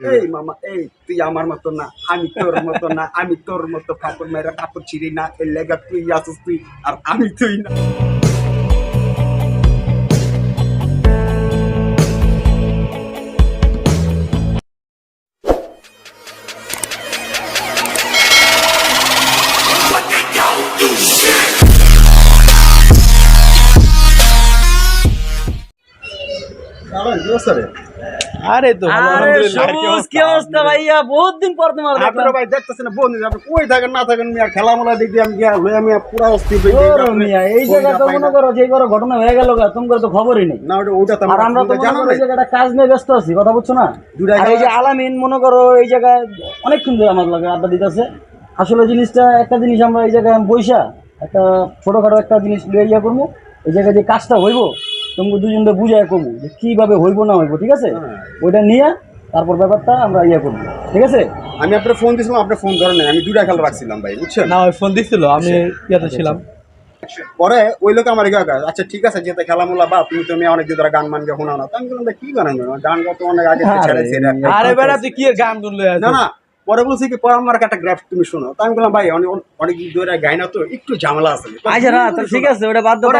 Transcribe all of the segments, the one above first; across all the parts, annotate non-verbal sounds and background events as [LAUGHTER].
এই মামা এই তুই আমার মতো না আমি তোর মতো না আমি তোর মতো কাপড় মেয়েরা কাপড় ছিঁড়ি না এর লেগা তুই আসিস তুই আর আমি তুই না। আরে তো ভালো, আরে সবুজ কি অবস্থা? ভাইয়া? বহুত দিন পর তোমার আপনারা ভাই দেখতেছেন আপনি কই থাকেন না থাকেন মিয়া? খেলামেলা আমি গিয়া হয়ে আমি পুরা অস্থির হয়ে। মিয়া, এই জায়গা তো মনে করো যে বড় ঘটনা হয়ে গেল গা, তোমার তো খবরই নেই। না ওটা ওটা তো আর আমরা তো জানো এই জায়গাটা কাজ নিয়ে ব্যস্ত আছি কথা বুঝছ না? আর এই যে আলামিন মনে করো এই জায়গায় অনেকক্ষণ ধরে আমার লাগে আড্ডা দিতেছে। আসলে জিনিসটা একটা জিনিস আমরা এই জায়গায় বইসা একটা ছোটখাটো একটা জিনিস লিয়ে ইয়া করব এই জায়গায় যে কাজটা হইব তোমাকে দুজনকে বুঝাই করব যে কীভাবে হইব না হইব ঠিক আছে? হ্যাঁ। ওইটা নিয়ে তারপর ব্যাপারটা আমরা ইয়া করব ঠিক আছে? আমি আপনার ফোন দিয়েছিলাম আপনার ফোন ধরেন নাই। আমি দুটা খেলা রাখছিলাম ভাই বুঝছেন? না ওই ফোন দিছিল আমি ইয়াতে ছিলাম। পরে ওই লোক আমার গা আচ্ছা ঠিক আছে যেতে খেলামুলা বা তুমি তুমি অনেক দিন ধরে গান মান শোনাও না তো আমি বললাম কি গান গান গান তো অনেক আগে আরে ছেড়েছি রে। আরে বেড়া তুই কি গান গুনলে না না পরে বলছি কি পরে আমার একটা গ্রাফ তুমি শোনো। তো আমি বললাম ভাই অনেক অনেক দিন ধরে গাই না তো একটু ঝামেলা আছে। আচ্ছা না ঠিক আছে ওটা বাদ দাও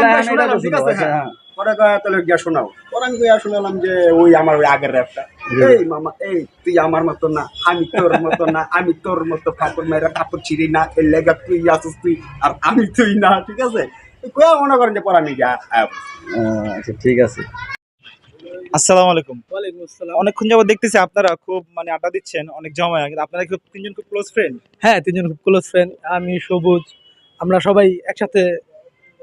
ঠিক আছে আচ্ছা, হ্যাঁ। হ্যাঁ। পরে তাহলে গিয়া শোনাও। পরে আমি গিয়া শোনালাম যে ওই আমার ওই আগের র্যাপটা এই মামা এই তুই আমার মতো না আমি তোর মতো না আমি তোর মতো কাপড় মেয়েরা কাপড় ছিঁড়ি না এর লেগা তুই আসিস তুই আর আমি তুই না ঠিক আছে? কয়া মনে করেন যে পরে আমি গিয়া আচ্ছা ঠিক আছে। আসসালামু আলাইকুম। ওয়ালাইকুম আসসালাম। অনেকক্ষণ যাবত দেখতেছি আপনারা খুব মানে আড্ডা দিচ্ছেন অনেক জমা কিন্তু আপনারা খুব তিনজন খুব ক্লোজ ফ্রেন্ড হ্যাঁ তিনজন খুব ক্লোজ ফ্রেন্ড আমি সবুজ আমরা সবাই একসাথে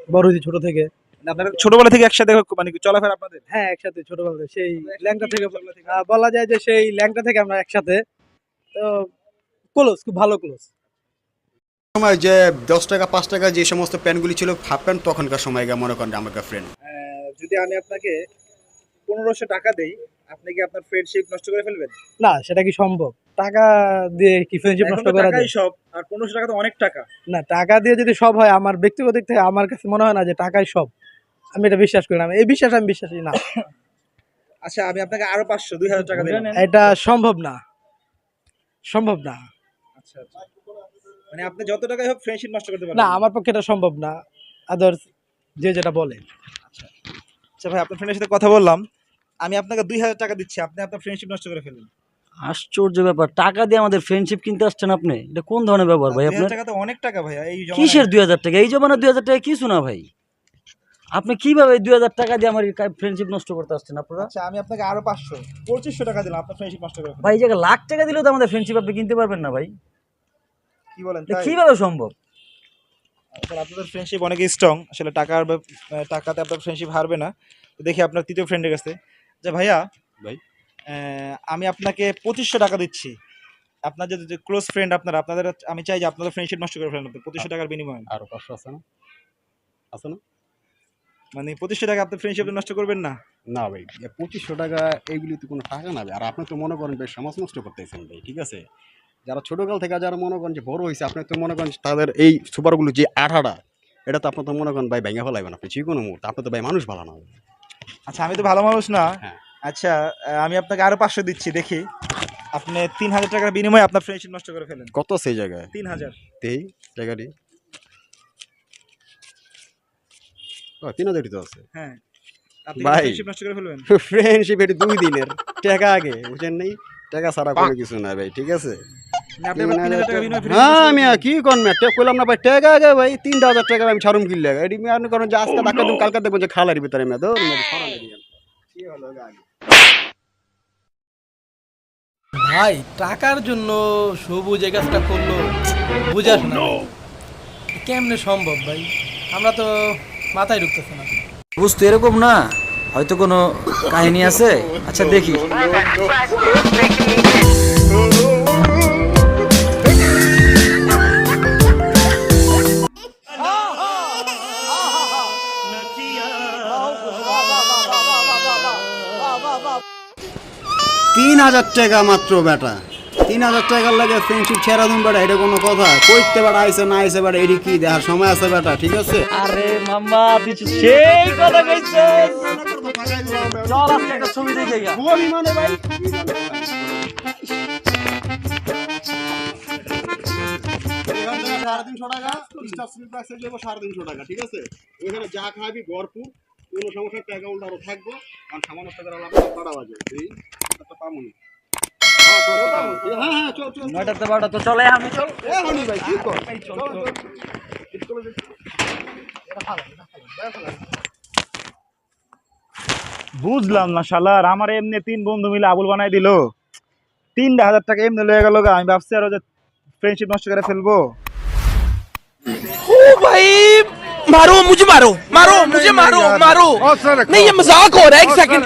বড় হয়েছি ছোট থেকে। আপনারা ছোটবেলা থেকে একসাথে মানে চলাফেরা আপনাদের? হ্যাঁ একসাথে ছোটবেলা থেকে সেই ল্যাংটা থেকে বলা যায় যে সেই ল্যাংটা থেকে আমরা একসাথে তো ক্লোজ খুব ভালো ক্লোজ সময় যে দশ টাকা পাঁচ টাকা যে সমস্ত প্যান্টগুলি ছিল হাফ প্যান্ট তখনকার সময় গিয়ে মনে করেন আমার ফ্রেন্ড যদি আমি আপনাকে পনেরোশো টাকা দেই আপনি কি আপনার ফ্রেন্ডশিপ নষ্ট করে ফেলবেন? না সেটা কি সম্ভব? টাকা দিয়ে কি ফ্রেন্ডশিপ নষ্ট করা যায়? সব আর পনেরোশো টাকা তো অনেক টাকা। না টাকা দিয়ে যদি সব হয় আমার ব্যক্তিগত দিক থেকে আমার কাছে মনে হয় না যে টাকাই সব। আমি এটা বিশ্বাস করি না। এই বিশ্বাস আমি বিশ্বাসী না। [COUGHS] আচ্ছা আমি আপনাকে আরও পাঁচশো দুই হাজার টাকা দিলাম এটা সম্ভব না। সম্ভব না। আচ্ছা আচ্ছা। মানে আপনি যত টাকাই হোক ফ্রেন্ডশিপ নষ্ট করতে পারবেন না আমার পক্ষে এটা সম্ভব না। আদার্স যে যেটা বলে। আচ্ছা ভাই আপনার ফ্রেন্ডের সাথে কথা বললাম। আমি আপনাকে দুই হাজার টাকা দিচ্ছি। আপনি আপনার ফ্রেন্ডশিপ নষ্ট করে ফেলুন। আশ্চর্য ব্যাপার। টাকা দিয়ে আমাদের ফ্রেন্ডশিপ কিনতে আসছেন আপনি? এটা কোন ধরনের ব্যবহার ভাই আপনার? টাকা তো অনেক টাকা ভাইয়া এই কিসের দুই হাজার টাকা? এই জমানা দুই হাজার টাকা কিছু না ভাই। আপনি কীভাবে দুই হাজার টাকা দিয়ে আমার ফ্রেন্ডশিপ নষ্ট করতে আসছেন আপনারা? আচ্ছা আমি আপনাকে আরও পাঁচশো পঁচিশশো টাকা দিলাম আপনার ফ্রেন্ডশিপ নষ্ট করে ভাই এই জায়গায় লাখ টাকা দিলেও তো আমাদের ফ্রেন্ডশিপ আপনি কিনতে পারবেন না ভাই। কি বলেন কীভাবে সম্ভব? আসলে আপনাদের ফ্রেন্ডশিপ অনেক স্ট্রং আসলে টাকার ব্যাপ- টাকাতে আপনার ফ্রেন্ডশিপ হারবে না। দেখি আপনার তৃতীয় ফ্রেন্ডের কাছে। যে ভাইয়া ভাই। আমি আপনাকে পঁচিশশো টাকা দিচ্ছি। আপনার যদি ক্লোজ ফ্রেন্ড আপনারা আপনাদের আমি চাই যে আপনাদের ফ্রেন্ডশিপ নষ্ট করে ফেলেন পঁচিশশো টাকার বিনিময়ে। আরও পাঁচশো আছে না? আছে না? মানে পঁচিশশো টাকা আপনি ফ্রেন্ডশিপ নষ্ট করবেন না। না ভাই পঁচিশশো টাকা এইগুলি তো কোনো টাকা না ভাই। আর আপনি তো মনে করেন বেশ সমাজ নষ্ট করতেছেন ভাই ঠিক আছে? যারা ছোটকাল থেকে যারা মনে করেন যে বড় হয়েছে আপনি তো মনে করেন তাদের এই সুপারগুলো যে আঠাটা এটা তো আপনার তো মনে করেন ভাই ভেঙে ফেলাইবেন আপনি যে কোনো মুহূর্তে। আপনি তো ভাই মানুষ ভালো না আচ্ছা আমি তো ভালো মানুষ না। হ্যাঁ। আচ্ছা আমি আপনাকে আরও পাঁচশো দিচ্ছি দেখি। আপনি তিন হাজার টাকার বিনিময়ে আপনার ফ্রেন্ডশিপ নষ্ট করে ফেলেন। কত সেই জায়গায়? তিন হাজার। তেই জায়গাটি? তো আছে। হ্যাঁ। ভাই। ফ্রেন্ডশিপ এটি দুই দিনের টাকা আগে বুঝছেন নেই? টাকা ছাড়া কোনো কিছু না ভাই ঠিক আছে? টাকা হ্যাঁ কি কইলাম না ভাই টাকা আগে ভাই তিন হাজার টাকা আমি ছাড়ুম কিনলে এটি যে আজকে দিন কালকে যে খালার ভিতরে মেয়ে ধর কি হলো আগে ভাই টাকার জন্য সবুজ এই কাজটা করল। বুঝাস না কেমনে সম্ভব ভাই? আমরা তো মাথায় ঢুকতেছে না। বুঝতো এরকম না? হয়তো কোনো কাহিনী আছে? আচ্ছা দেখি। তিন হাজার টাকা মাত্র বেটা। তিন হাজার টাকার লাগে ফ্রেন্ডশিপ ছেড়া দিন বেটা এটা কোনো কথা। কইতে বেটা আইসে না আইসে বেটা এটি কি? দেখার সময় আছে বেটা ঠিক আছে? আরে মাম্মা তুই সেই কথা কইছিস চল আজকে একটা ছবি দেখে গা মানে ভাই সাড়ে তিনশো টাকা সাড়ে তিনশো টাকা ঠিক আছে? ওইখানে যা খাবি ভরপুর কোনো সমস্যার টাকা উল্টা থাকব আর একটা হ্যাঁ চল, চল। হ্যাঁ হ্যাঁ চল চল নয়টাতে বারোটা তো চলে আমি চল এ হনি ভাই কি কর চল চল চল চল বুঝলাম না শালার আমার এমনি তিন বন্ধু মিলে আবুল বানাই দিল তিনটা হাজার টাকা এমনি লয়ে গেল আমি ভাবছি আরো যে ফ্রেন্ডশিপ নষ্ট করে ফেলবো ओ भाई मारो मुझे मारो मारो मुझे मारो मारो नहीं ये मजाक हो रहा है एक सेकंड